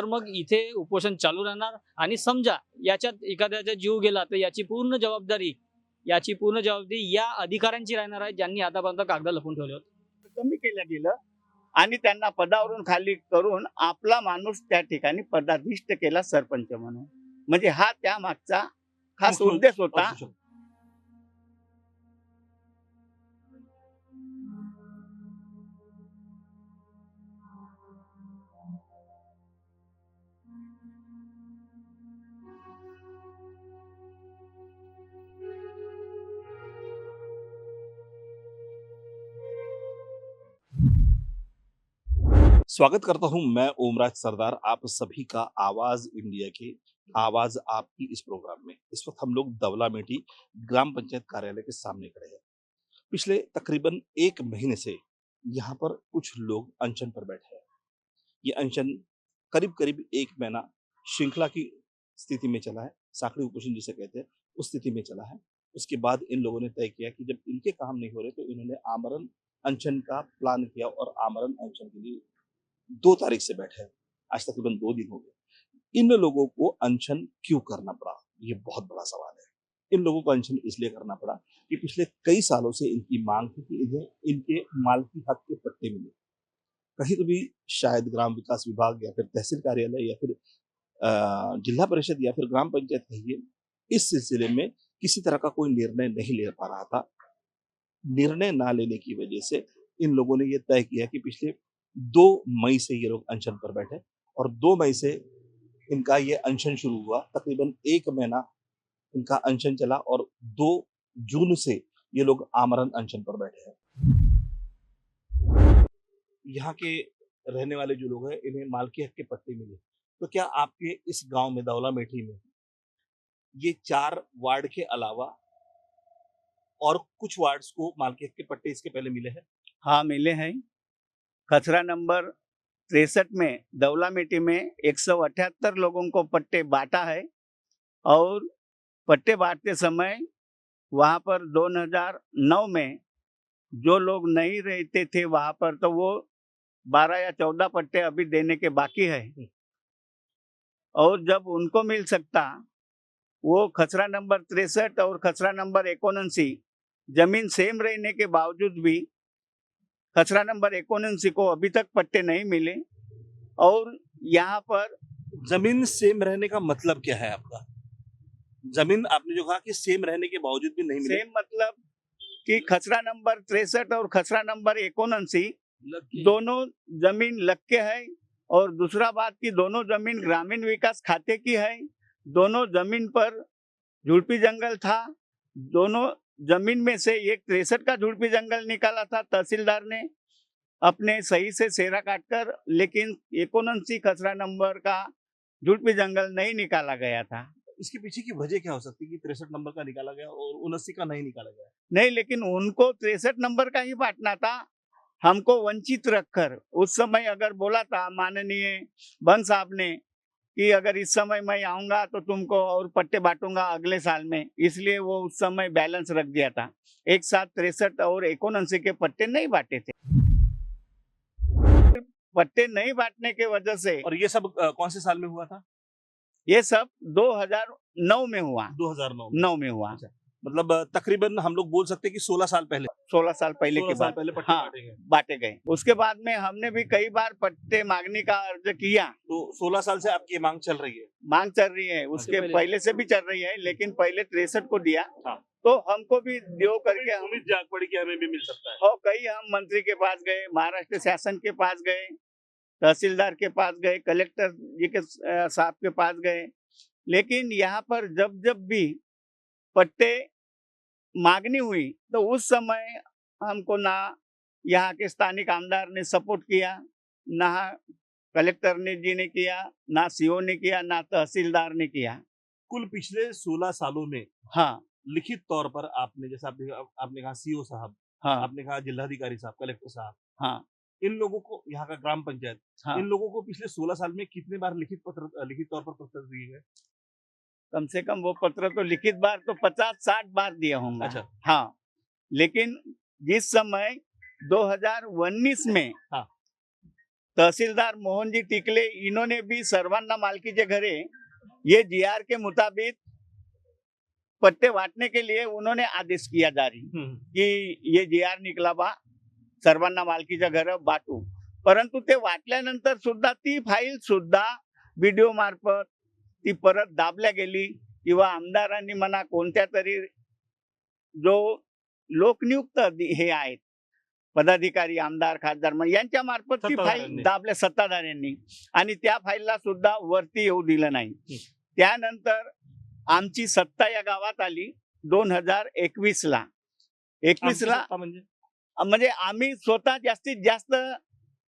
तर मग इथे उपोषण चालू राहणार. आणि समजा याच्यात एखाद्याचा जीव गेला तर याची पूर्ण जबाबदारी याची पूर्ण जबाबदारी या अधिकाऱ्यांची राहणार आहे ज्यांनी आतापर्यंत कागद लपून ठेवले होते. कमी केलं गेलं आणि त्यांना पदावरून खाली करून आपला माणूस त्या ठिकाणी पदाधिष्ट केला सरपंच म्हणून. म्हणजे हा त्या मागचा खास उद्देश होता. स्वागत करता हूँ मैं ओमराज सरदार, आप सभी का आवाज़ इंडिया के, आवाज़ आपकी इस प्रोग्राम में। इस वक्त हम लोग दवलामेटी ग्राम पंचायत कार्यालय के सामने खड़े हैं। पिछले तकरीबन एक महीने से यहाँ पर कुछ लोग अनशन पर बैठे हैं। ये अनशन करीब करीब एक महीना श्रृंखला की स्थिति में चला है, साखड़ी उपोषण जिसे कहते हैं, उस स्थिति में चला है। उसके बाद इन लोगों ने तय किया कि जब इनके काम नहीं हो रहे तो इन्होंने आमरण अनशन का प्लान किया और आमरण अनशन के लिए दो तारीख से बैठे हैं। आज तकरीबन दो दिन हो गए। इन लोगों को अनशन क्यों करना पड़ा? ये बहुत बड़ा सवाल है। इन लोगों को अनशन इसलिए करना पड़ा कि पिछले कई सालों से इनकी मांग थी कि इन्हें इनके मालकी हक के पट्टे मिले। कहीं तो भी शायद ग्राम विकास विभाग या फिर तहसील कार्यालय या फिर जिला परिषद या फिर ग्राम पंचायत कहिए, इस सिलसिले में किसी तरह का कोई निर्णय नहीं ले पा रहा था। निर्णय ना लेने की वजह से इन लोगों ने यह तय किया कि पिछले दो मई से ये लोग अनशन पर बैठे और दो मई से इनका ये अनशन शुरू हुआ। तकरीबन एक महीना इनका अनशन चला और दो जून से ये लोग आमरण अनशन पर बैठे हैं। यहाँ के रहने वाले जो लोग हैं, इन्हें मालकी हक के पट्टे मिले। तो क्या आपके इस गाँव में दौला मेठी में ये चार वार्ड के अलावा और कुछ वार्ड्स को मालकी हक के पट्टे इसके पहले मिले हैं? हाँ मिले हैं। खसरा नंबर तिरसठ में दौलामेटी में 178 लोगों को पट्टे बांटा है और पट्टे बांटते समय वहाँ पर 2009 में जो लोग नहीं रहते थे वहाँ पर तो वो 12 या 14 पट्टे अभी देने के बाकी है। और जब उनको मिल सकता, वो खसरा नंबर तिरसठ और खसरा नंबर इक्यासी ज़मीन सेम रहने के बावजूद भी खसरा नंबर इक्यासी को अभी तक पट्टे नहीं मिले। और यहाँ पर ज़मीन सेम रहने का मतलब क्या है आपका? ज़मीन आपने जो कहा कि सेम रहने के बावजूद भी नहीं मिले। सेम मतलब कि खसरा नंबर तिरसठ और खसरा नंबर लग- दोनों ज़मीन लग के है और दूसरा बात कि दोनों ज़मीन ग्रामीण विकास खाते की है। दोनों ज़मीन पर झुड़पी जंगल था। दोनों ज़मीन में से एक तिरसठ का झुड़पी जंगल निकाला था तहसीलदार ने अपने सही से सेरा काटकर लेकिन इक्यासी खसरा नंबर का झुड़पी जंगल नहीं निकाला गया था। इसके पीछे की वजह क्या हो सकती है कि तिरसठ नंबर का निकाला गया और उनअस्सी का नहीं निकाला गया? नहीं लेकिन उनको तिरसठ नंबर का ही बांटना था। हमको वंचित रखकर उस समय अगर बोला था माननीय बन साहब ने कि अगर इस समय मैं आऊँगा तो तुमको और पट्टे बांटूँगा अगले साल में। इसलिए वो उस समय बैलेंस रख दिया था। एक साथ तिरसठ और एक के पट्टे नहीं बांटे थे। पट्टे नहीं बांटने के वजह से और ये सब अ, कौन से साल में हुआ था? ये सब 2009 में हुआ। 2009 में। नौ में हुआ। मतलब तकरीबन हम लोग बोल सकते हैं कि 16 साल पहले। 16 साल पहले 16 की साल पहले पट्टे हाँ। बांटे गए। उसके बाद में हमने भी कई बार पट्टे मांगने का अर्ज़ किया। तो 16 साल से आपकी मांग चल रही है? मांग चल रही है। उसके पहले- पहले से भी चल रही है लेकिन पहले तिरसठ को दिया। हाँ। तो हमको भी दो करके हम उम्मीद जाग पड़ी कि हमें भी मिल सकता है। और कई हम मंत्री के पास गए महाराष्ट्र शासन के पास गए तहसीलदार के पास गए कलेक्टर जी के साहब के पास गए। लेकिन यहाँ पर जब जब भी पट्टे मांगनी हुई तो उस समय हमको ना यहाँ के स्थानिक आमदार ने सपोर्ट किया ना कलेक्टर ने जी ने किया ना सीओ ने किया ना तहसीलदार ने किया। कुल पिछले 16 सालों में हाँ। लिखित तौर पर आपने जैसे आपने आपने कहा सीओ साहब हाँ। आपने कहा जिलाधिकारी साहब कलेक्टर साहब हाँ। इन लोगों को यहाँ का ग्राम पंचायत हाँ। इन लोगों को पिछले 16 साल में कितने बार लिखित पत्र लिखित तौर पर पत्र दिए गए? कम से कम वो पत्र तो लिखित बार तो पचास साठ बार दिया होंगे। अच्छा। हाँ लेकिन जिस समय 2019 में हाँ। तहसीलदार मोहनजी टिकले इन्होंने भी सर्वांना मालकी के घरे ये जीआर के मुताबिक पट्टे बांटने के लिए उन्होंने आदेश किया जारी की ये जीआर निकला बा सर्वांना मालकीच्या घर वाटू परंतु ते वाटल्यानंतर सुद्धा ती फाईल सुद्धा व्हिडिओ मार्फत ती परत दाबल्या गेली किंवा आमदारांनी म्हणा कोणत्या तरी जो लोकनियुक्त हे आहेत पदाधिकारी आमदार खासदार यांच्या मार्फत ती फाईल. दाबल्या सत्ताधाऱ्यांनी. आणि त्या फाईलला सुद्धा वरती येऊ दिलं नाही. त्यानंतर आमची सत्ता या गावात आली दोन हजार एकवीस ला एकवीस ला म्हणजे? म्हणजे आम्ही स्वतः जास्तीत जास्त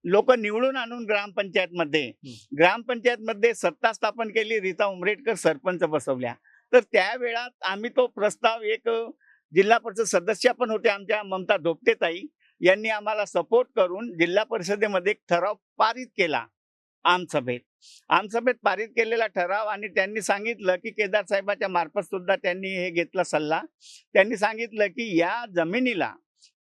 लोक निवडून आणून ग्रामपंचायत मध्ये ग्रामपंचायत मध्ये सत्ता स्थापन केली रीता उमरेडकर सरपंच बसवल्या. तर त्या वेळात आम्ही तो प्रस्ताव एक जिल्हा परिषद सदस्य पण होते आमच्या ममता धोपटेताई यांनी आम्हाला सपोर्ट करून जिल्हा परिषदेमध्ये एक ठराव पारित केला आमसभेत आमसभेत पारित केलेला ठराव आणि त्यांनी सांगितलं की केदार साहेबाच्या मार्फत सुद्धा त्यांनी हे घेतला सल्ला. त्यांनी सांगितलं की या जमिनीला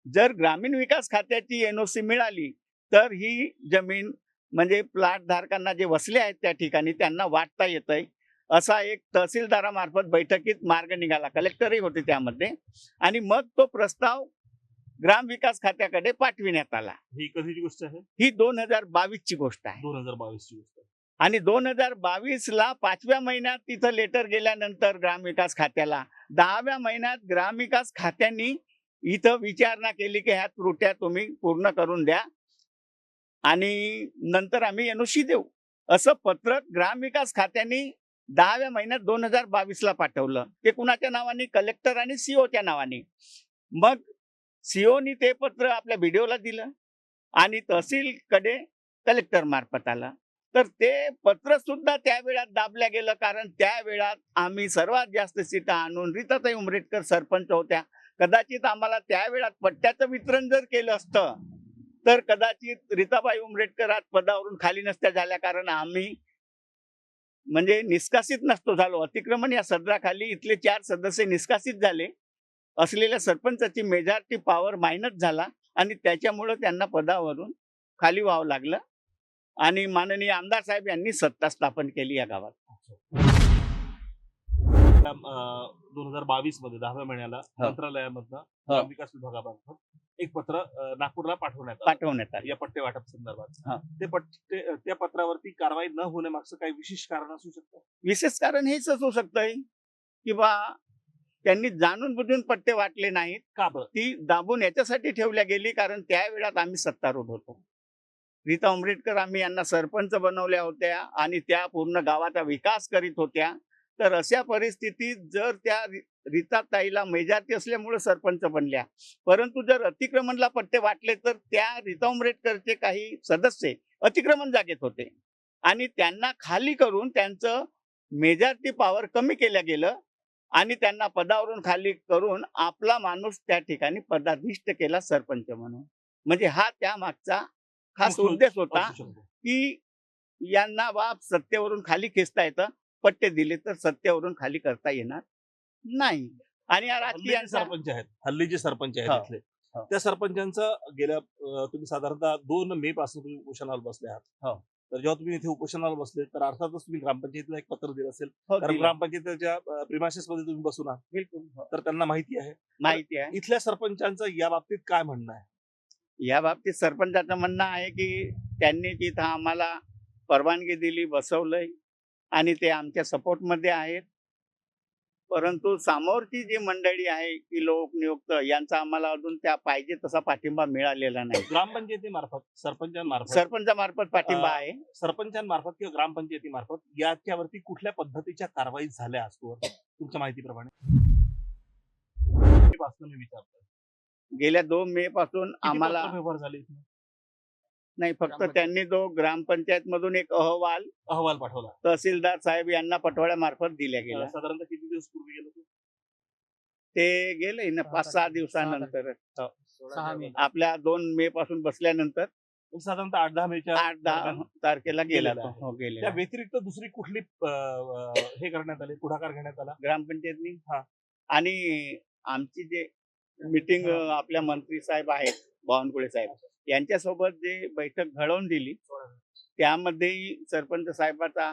जर ग्रामीण विकास खात्याची एनओसी मिळाली तर ही जमीन म्हणजे प्लॉट धारकांना जे वसले आहेत त्या ठिकाणी त्यांना वाटता येत आहे असा एक तहसीलदारामार्फत बैठकीत मार्ग निघाला. कलेक्टरही होते त्यामध्ये. आणि मग तो प्रस्ताव ग्रामविकास खात्याकडे पाठविण्यात आला. ही कधीची गोष्ट आहे? ही दोन हजार बावीस ची गोष्ट आहे. दोन हजार बावीस ची गोष्ट आणि दोन हजार बावीस ला पाचव्या महिन्यात तिथं लेटर गेल्यानंतर ग्रामविकास खात्याला दहाव्या महिन्यात ग्रामविकास खात्यांनी इथं विचारणा केली की ह्या त्रुट्या तुम्ही पूर्ण करून द्या. आणि नंतर आम्ही एनओसी देऊ. असं पत्रक ग्रामविकास खात्याने दहाव्या महिन्यात दोन हजार बावीसला पाठवलं. ते कुणाच्या नावाने? कलेक्टर आणि सीओच्या नावाने. मग सीओनी ते पत्र आपल्या व्हिडिओला दिलं आणि तहसीलकडे कलेक्टर मार्फत आलं. तर ते पत्र सुद्धा त्या वेळात दाबल्या गेलं कारण त्या वेळात आम्ही सर्वात जास्त सीटा आणून रीताताई उमरेटकर सरपंच होत्या. कदाचित आम्हाला त्या वेळात पट्ट्याचं वितरण जर केलं असतं तर कदाचित रीताबाई उमरेटकर आज पदावरून खाली नसत्या झाल्या कारण आम्ही म्हणजे निष्कासित नसतो झालो. अतिक्रमण या सदराखाली इथले चार सदस्य निष्कासित झाले. असलेल्या सरपंचाची मेजॉरिटी पॉवर मायनस झाला आणि त्याच्यामुळं त्यांना पदावरून खाली व्हावं लागलं आणि माननीय आमदार साहेब यांनी सत्ता स्थापन केली या गावात. दोन हजार बावीसमध्ये दहाव्या महिन्याला. मंत्रालयामधनं विकास विभागामार्फत एक पत्र नागपूरला पाठवण्यात पाठवण्यात आली. या पट्टे वाटप संदर्भात. ते पट्टे त्या पत्रावरती कारवाई न होण्यामागचं काही विशेष कारण असू शकतं? विशेष कारण हेच असू शकतंय की बा त्यांनी जाणून बुजून पट्टे वाटले नाहीत. का ती दाबून याच्यासाठी ठेवल्या गेली कारण त्या वेळात आम्ही सत्तारूढ होतो. रीता उमरेटकर आम्ही यांना सरपंच बनवल्या होत्या आणि त्या पूर्ण गावाचा विकास करीत होत्या. तर अशा परिस्थितीत जर त्या रीताताईला मेजाती असल्यामुळे सरपंच बनल्या. परंतु जर अतिक्रमणला पट्टे वाटले तर त्या रीता उमरेटकरचे काही सदस्य अतिक्रमण जागेत होते. आणि त्यांना खाली करून त्यांचं मेजॉरिटी पॉवर कमी केलं गेलं आणि त्यांना पदावरून खाली करून आपला माणूस त्या ठिकाणी पदाधिष्ट केला सरपंच म्हणून. म्हणजे हा त्या मागचा खास उद्देश होता की यांना बाप सत्तेवरून खाली खेचता येतं. पट्टे दिले तर सत्तेवरून खाली करता येणार नाही. आणि या हल्ली जे राजकीयांचा सरपंच आहेत. हल्ली जे सरपंच आहेत हो, इथले. हो. त्या सरपंचांचं गेल्या तुम्ही साधारणतः दोन मे पासून तुम्ही उपोषणाला बसले आहात. हो. तर जेव्हा तुम्ही इथे उपोषणाला बसले तर अर्थातच तुम्ही ग्रामपंचायतीला एक पत्र दिलं असेल. हो, कारण. ग्रामपंचायतीच्या प्रिमासेस मध्ये तुम्ही बसून आहात. बिलकुल हो. तर त्यांना माहिती आहे. माहिती आहे. इथल्या सरपंचांचं या बाबतीत काय म्हणणं आहे? या बाबतीत सरपंचाचं म्हणणं आहे की त्यांनी तिथं आम्हाला परवानगी दिली बसवलंय. आणि ते आमच्या सपोर्टमध्ये आहेत. परंतु समोरची जी मंडळी आहे की लोकनियुक्त यांचा आम्हाला अजून त्या पाहिजे तसा पाठिंबा मिळालेला नाही. ग्रामपंचायतीमार्फत सरपंचांमार्फत सरपंचामार्फत पाठिंबा आहे. सरपंचांमार्फत किंवा ग्रामपंचायतीमार्फत याच्यावरती कुठल्या पद्धतीच्या कारवाई झाल्या असतो? तुमच्या माहितीप्रमाणे. पासून मी विचारतो गेल्या दोन मे पासून आम्हाला व्यवहार झाले? नाही फक्त त्यांनी जो ग्रामपंचायत मधून एक अहवाल अहवाल पाठवला. तहसीलदार साहेब यांना पटवाड्यामार्फत दिल्या अं, गेला साधारणतः किती दिवस पूर्वी गेलो तो? ते गेले ना पाच सहा दिवसानंतर. सहा मे. आपल्या दोन मे पासून बसल्यानंतर. साधारणतः आठ दहा मेच्या आठ दहा दरम्यान तारखेला गेला गेलेला तो आहे. हो गेले त्या व्यतिरिक्त दुसरी कुठली अं, हे करण्यात आले पुढाकार घेण्यात आला? ग्रामपंचायतनी? हा. आणि आमची जे मिटिंग आपल्या मंत्री साहेब आहेत बावनकुळे साहेब. यांच्यासोबत जे बैठक घडवून दिली त्यामध्येही सरपंच साहेबाचा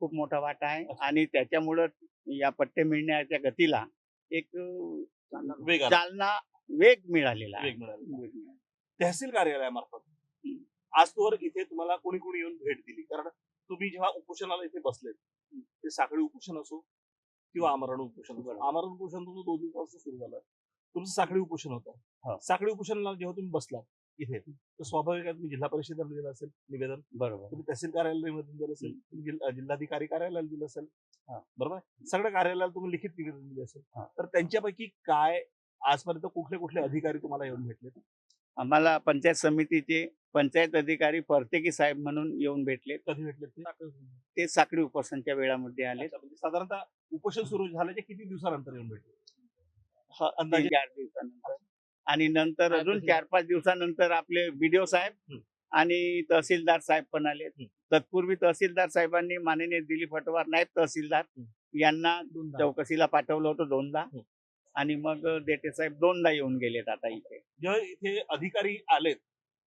खूप मोठा वाटा आहे आणि त्याच्यामुळं या पट्टे मिळण्याच्या गतीला एक. चालना वेग मिळालेला. तहसील कार्यालयामार्फत. आज तोवर इथे तुम्हाला कोणी कोणी येऊन भेट दिली. कारण तुम्ही जेव्हा उपोषणाला इथे बसलेत ते साखळी उपोषण असो किंवा आमरण उपोषण. आमरण उपोषण तुमचं दोन दिवसापासून सुरू झालं तुमचं साखळी उपोषण हो. होतं साखळी उपोषणाला जेव्हा तुम्ही बसलात इथे. तर स्वाभाविक आहे तुम्ही जिल्हा परिषदेला दिलं असेल निवेदन. बरोबर. तुम्ही तहसील कार्यालयाला निवेदन दिलं असेल तुम्ही जिल्हा- जिल्हाधिकारी कार्यालयाला दिलं असेल. हा. बरोबर? आहे? सगळ्या कार्यालयाला तुम्ही लिखित निवेदन दिले असेल. हा. तर त्यांच्यापैकी काय आजपर्यंत कुठले कुठले अधिकारी तुम्हाला येऊन भेटले आम्हाला पंचायत समितीचे पंचायत अधिकारी परतेकी साहेब म्हणून येऊन भेटले कधी भेटले ते? ते साखळी उपोषणच्या वेळामध्ये आले अच्छा, म्हणजे साधारणतः उपोषण सुरू झाल्याच्या किती दिवसानंतर येऊन भेटले ह- अंदाजे? तीन चार दिवसानंतर. आणि नंतर अजून? चार पाच दिवसानंतर आपले बीडीओ साहेब. आणि तहसीलदार साहेब पण आले. तत्पूर्वी तहसीलदार साहेबांनी माननीय दिलीप हटवार नायब तहसीलदार. यांना. चौकशीला पाठवलं होतं दोनदा. आणि मग देटे साहेब दोनदा येऊन गेलेत आता इथे जेव्हा इथे अधिकारी आलेत.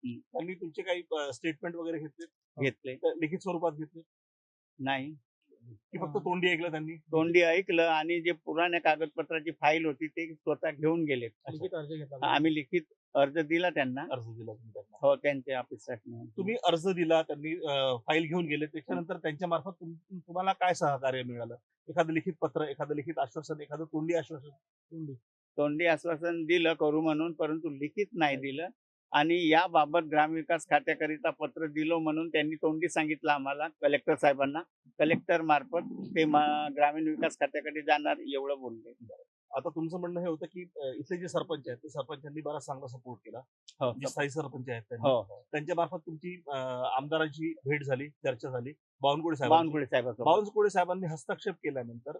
त्यांनी तुमचे काही स्टेटमेंट वगैरे घेतले घेतले तर लिखित स्वरूपात घेतले नाही की फक्त. तोंडी ऐकलं त्यांनी? तोंडी ऐकलं आणि जे पुराण्या कागदपत्राची फाईल होती ते स्वतः घेऊन गेले. लिखित अर्ज घेतला आम्ही लिखित अर्ज दिला त्यांना. अर्ज दिला तुम्ही त्यांना. हो त्यांच्या ऑफिससाठी तुम्ही अर्ज दिला त्यांनी फाईल घेऊन गेले. त्याच्यानंतर त्यांच्या मार्फत तुम- तुम्हाला काय सहकार्य मिळालं? एखादं लिखित पत्र एखादं लिखित आश्वासन एखादं तोंडी आश्वासन? तोंडी आश्वासन दिलं करू म्हणून परंतु लिखित नाही दिलं. आणि याबाबत ग्रामविकास खात्याकरिता पत्र दिलो म्हणून त्यांनी तोंडी सांगितलं आम्हाला कलेक्टर साहेबांना. कलेक्टर मार्फत ते ग्रामीण विकास खात्याकडे जाणार एवढं बोलले. आता तुमचं म्हणणं हे होतं की इथले जे सरपंच आहेत ते सरपंचांनी बराच चांगला सपोर्ट केला. हो जे स्थायी सरपंच आहेत हो हो. त्यांच्या मार्फत तुमची आमदारांची भेट झाली चर्चा झाली. बावनकुळे साहेब बावनकुळे साहेबांसोबत. बावनकुळे साहेबांनी हस्तक्षेप केल्यानंतर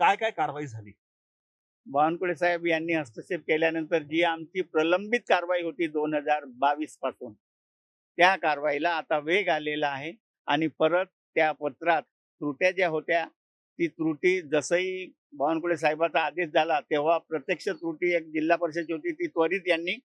काय काय कारवाई झाली? बावनकुळे साहेब यांनी हस्तक्षेप केल्यानंतर जी आमची प्रलंबित कारवाई होती दोन हजार बावीसपासून त्या कारवाईला आता वेग आलेला आहे आणि परत त्या पत्रात त्रुट्या ज्या होत्या ती त्रुटी जसंही बावनकुळे साहेबाचा आदेश झाला तेव्हा प्रत्यक्ष त्रुटी एक जिल्हा परिषदची होती ती त्वरित यांनी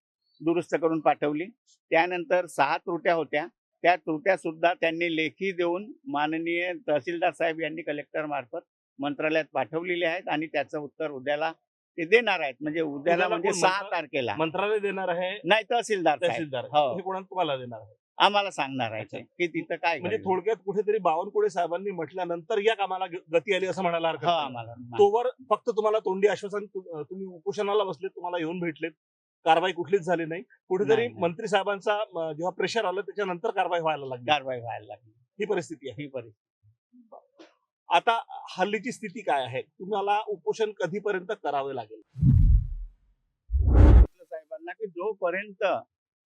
दुरुस्त करून पाठवली. त्यानंतर सहा त्रुट्या होत्या त्या त्रुट्या सुद्धा त्यांनी लेखी देऊन माननीय तहसीलदार साहेब यांनी कलेक्टर मार्फत मंत्रालयात पाठवलेले आहेत आणि त्याचं उत्तर उद्याला ते देणार आहेत. म्हणजे उद्याला उद्याला म्हणजे कोण सहा तारखेला. मंत्रालय देणार आहे? नाही तहसीलदार साहेब. तहसीलदार. हो. हे कोणाला तुम्हाला देणार आहे? आम्हाला सांगणार आहे ते, की तिथं काय म्हणजे घडलं. थोडक्यात कुठेतरी बावनकुळे साहेबांनी म्हटल्यानंतर या कामाला ग- गती आली असं म्हणायला हरकत हो नाही. आम्हाला तोवर फक्त तुम्हाला तोंडी आश्वासन तु- अं, तुम्ही उपोषणाला बसले तुम्हाला येऊन भेटलेत. कारवाई कुठलीच झाली नाही. कुठेतरी नाही, नाही. मंत्री साहेबांचा अं, जेव्हा प्रेशर आलं त्याच्यानंतर कारवाई व्हायला लागली. कारवाई व्हायला लागली. ही परिस्थिती आहे. ही परिस्थिती. आता हल्लीची स्थिती काय आहे? तुम्हाला उपोषण कधीपर्यंत करावे लागेल? साहेबांना की जोपर्यंत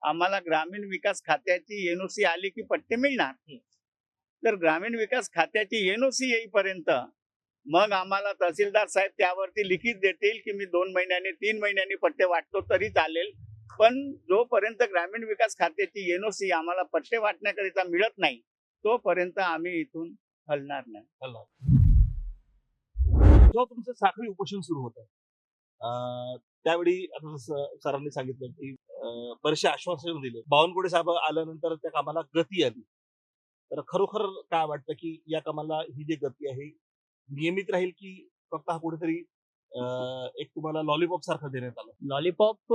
आम्हाला ग्रामीण विकास खात्याची एनओसी आली की पट्टे मिळणार तर ग्रामीण विकास खात्याची एनओसी येईपर्यंत मग आम्हाला तहसीलदार साहेब त्यावरती लिखित देतील की मी दोन महिन्यांनी तीन महिन्यांनी पट्टे वाटतो तरी चालेल. पण जोपर्यंत ग्रामीण विकास खात्याची एनओसी आम्हाला पट्टे वाटण्याकरिता मिळत नाही तोपर्यंत आम्ही इथून हलणार नाही. जेव्हा तुमचं साखळी उपोषण सुरू होतं त्यावेळी आता जसं सरांनी सांगितलं की बरेचसे आश्वासन दिले. बावनकुळे साहेब आल्यानंतर त्या कामाला गती आली. तर खरोखर काय वाटतं की या कामाला ही जी गती आहे नियमित राहील की फक्त हा कुठेतरी अं, एक तुम्हाला लॉलीपॉप सारखं देण्यात आलं? लॉलीपॉप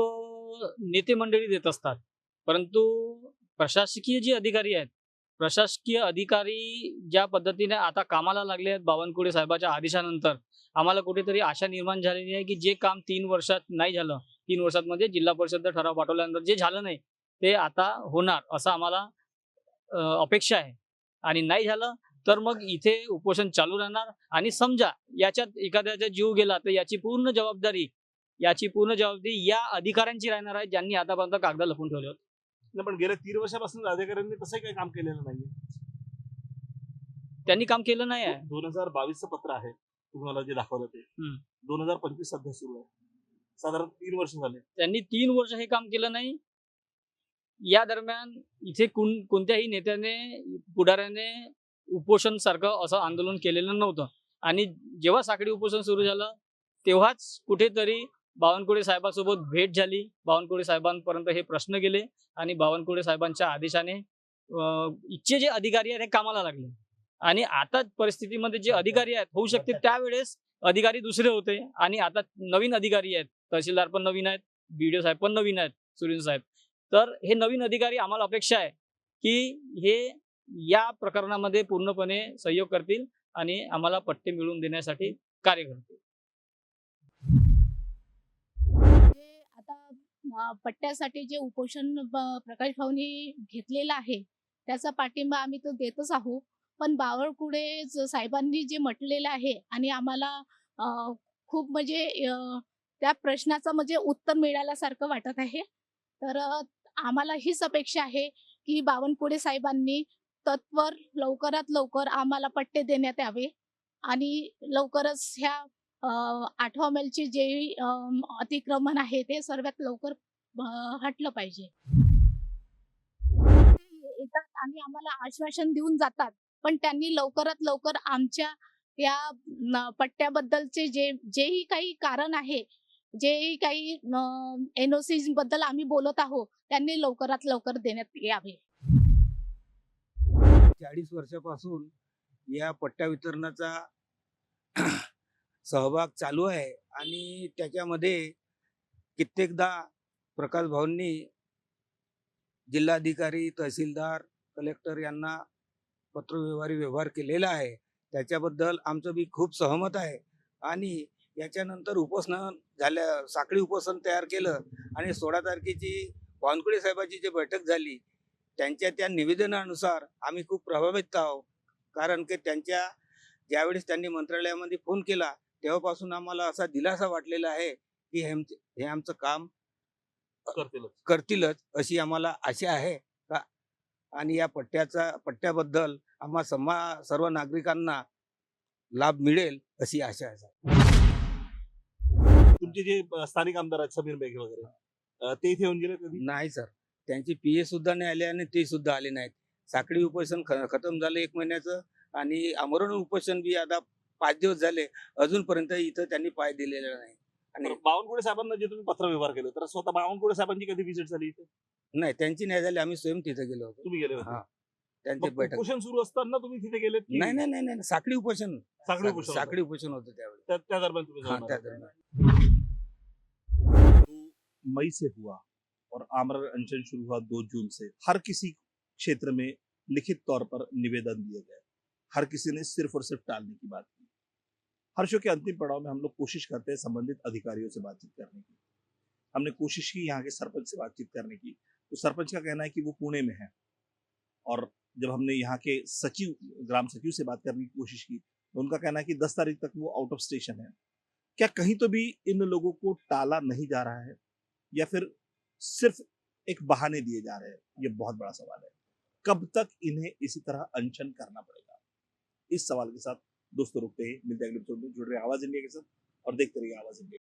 नेते मंडळी देत असतात. परंतु प्रशासकीय जे अधिकारी आहेत प्रशासकीय अधिकारी ज्या पद्धतीने आता कामाला लागले आहेत बावनकुळे साहेबाच्या आदेशानंतर आम्हाला कुठेतरी आशा निर्माण झालेली आहे की जे काम तीन वर्षात नाही झालं तीन वर्षात म्हणजे जिल्हा परिषद ठराव पाठवल्यानंतर जे झालं नाही ते आता होणार असं आम्हाला अपेक्षा आहे. आणि नाही झालं तर मग इथे उपोषण चालू राहणार आणि समजा याच्यात एखाद्याचा जीव गेला तर याची पूर्ण जबाबदारी याची पूर्ण जबाबदारी या अधिकाऱ्यांची राहणार आहे ज्यांनी आतापर्यंत कागदा लपून ठेवले होते. नाही, पण गेल्या तीन वर्षापासून अधिकाऱ्यांनी तसं काही काम केलेलं नाहीये. त्यांनी काम केलं नाही आहे दोन हजार बावीसचं पत्र आहे तुम्हाला जे दाखवलं ते. हम्म. दोन हजार पंचवीस सध्या सुरू आहे. साधारण तीन वर्ष झाले. त्यांनी तीन वर्ष हे काम केलं नाही. या दरम्यान इथे कोण कोणत्याही नेत्याने पुढाऱ्याने उपोषण सारखं असं आंदोलन केलेलं नव्हतं. आणि जेव्हा साखळी उपोषण सुरू झालं तेव्हाच कुठेतरी बावनकुळे साहेबांसोबत भेट झाली. बावनकुळे साहेबांपर्यंत हे प्रश्न गेले आणि बावनकुळे साहेबांच्या आदेशाने अं, इथचे जे अधिकारी आहेत हे कामाला लागले. आणि आता परिस्थितीमध्ये जे अधिकारी आहेत होऊ शकते त्यावेळेस अधिकारी दुसरे होते. आणि आता नवीन अधिकारी आहेत. तहसीलदार पण नवीन आहेत बीडीओ साहेब पण नवीन आहेत सुरेंद्र साहेब. तर हे नवीन अधिकारी आम्हाला अपेक्षा आहे की हे या प्रकरणामध्ये पूर्णपणे सहयोग करतील आणि आम्हाला पट्टे मिळवून देण्यासाठी कार्य करतील जे आता पट्ट्यासाठी जे उपोषण प्रकाश भाऊनी घेतलेलं आहे त्याचा पाठिंबा आम्ही तो देतच आहोत. पण बावळकुडे साहेबांनी जे म्हटलेलं आहे आणि आम्हाला खूप म्हणजे त्या प्रश्नाचं म्हणजे उत्तर मिळाल्यासारखं वाटत आहे. तर आम्हाला हीच अपेक्षा आहे की बावनकुळे साहेबांनी तत्वर लवकरात लवकर आम्हाला पट्टे देण्यात यावे आणि लवकरच ह्या आठवा मैलचे जे अतिक्रमण आहे ते सर्वात लवकर हटलं पाहिजे. येतात आणि आम्हाला आश्वासन देऊन जातात. पण त्यांनी लवकरात लवकर आमच्या या पट्ट्याबद्दलचे जे जेही काही कारण आहे जेही काही एनओसी बद्दल आम्ही बोलत आहोत त्यांनी लवकरात लवकर देण्यात यावे. चाळीस वर्षापासून या पट्ट्या वितरणाचा सहभाग चालू आहे आणि त्याच्यामध्ये कित्येकदा प्रकाश भाऊंनी जिल्हाधिकारी तहसीलदार कलेक्टर यांना पत्रव्यवहारी व्यवहार केलेला आहे. त्याच्याबद्दल आमचं बी खूप सहमत आहे आणि याच्यानंतर उपोषण झाल्या साखळी उपोषण तयार केलं आणि सोळा तारखेची वानकुळे साहेबाची जी बैठक झाली त्यांच्या त्या निवेदनानुसार आम्ही खूप प्रभावित आहोत. कारण की त्यांच्या ज्यावेळेस त्यांनी मंत्रालयामध्ये फोन केला तेव्हापासून आम्हाला असा दिलासा वाटलेला आहे की हे आमचे- हे आमचं काम करतीलच. करतीलच अशी आम्हाला आशा आहे का? आणि या पट्ट्याचा पट्ट्याबद्दल आम्हा सम्मा सर्व नागरिकांना लाभ मिळेल अशी आशा आहे तुमचे जे स्थानिक आमदार आहेत समीर बेगे वगैरे ते इथे येऊन गेले कधी? नाही सर. त्यांची पी ए सुद्धा नाही आले आणि ते सुद्धा आले नाहीत. साखळी उपोषण खतम झालं एक महिन्याचं आणि आमरण उपोषण बी आता पाच दिवस झाले अजूनपर्यंत इथं त्यांनी पाय दिलेला नाही. आणि बावनकुळे साहेबांना जे तुम्ही पत्र व्यवहार केले तर स्वतः बावनकुळे साहेबांची कधी व्हिजिट झाली इथे? नाही त्यांची नाही झाली आम्ही स्वयं तिथे गेलो होतो. तुम्ही गेले होते. हा. त्यांची मग बैठक. उपोषण सुरू असताना तुम्ही तिथे गेलेत की? नाही नाही नाही नाही साखळी उपोषण. साखळी उपोषण होतं? साखळी उपोषण होतं त्यावेळी. त्या त्या दरम्यान तुम्ही हा जाऊन त्या. दरम्यान. तो मई से हुआ और आमरण अनशन शुरू हुआ दो जून से। हर किसी क्षेत्र में लिखित तौर पर निवेदन दिए गए। हर किसी ने सिर्फ और सिर्फ टालने की बात की। हर शो के अंतिम पड़ाव में हम लोग कोशिश करते हैं संबंधित अधिकारियों से बातचीत करने की। हमने कोशिश की यहाँ के सरपंच से बातचीत करने की। तो सरपंच का कहना है कि वो पुणे में है। और जब हमने यहाँ के सचिव, ग्राम सचिव से बात करने की कोशिश की तो उनका कहना है कि दस तारीख तक वो आउट ऑफ़ स्टेशन है। क्या कहीं तो भी इन लोगों को टाला नहीं जा रहा है? या फिर सिर्फ़ एक बहाने दिए जा रहे हैं? ये बहुत बड़ा सवाल है। कब तक इन्हें इसी तरह अनशन करना पड़ेगा? इस सवाल के साथ दोस्तों रुकते हैं मिलते हैं अगले एपिसोड में। जुड़ रहे आवाज इंडिया के साथ और देखते रहिए आवाज इंडिया।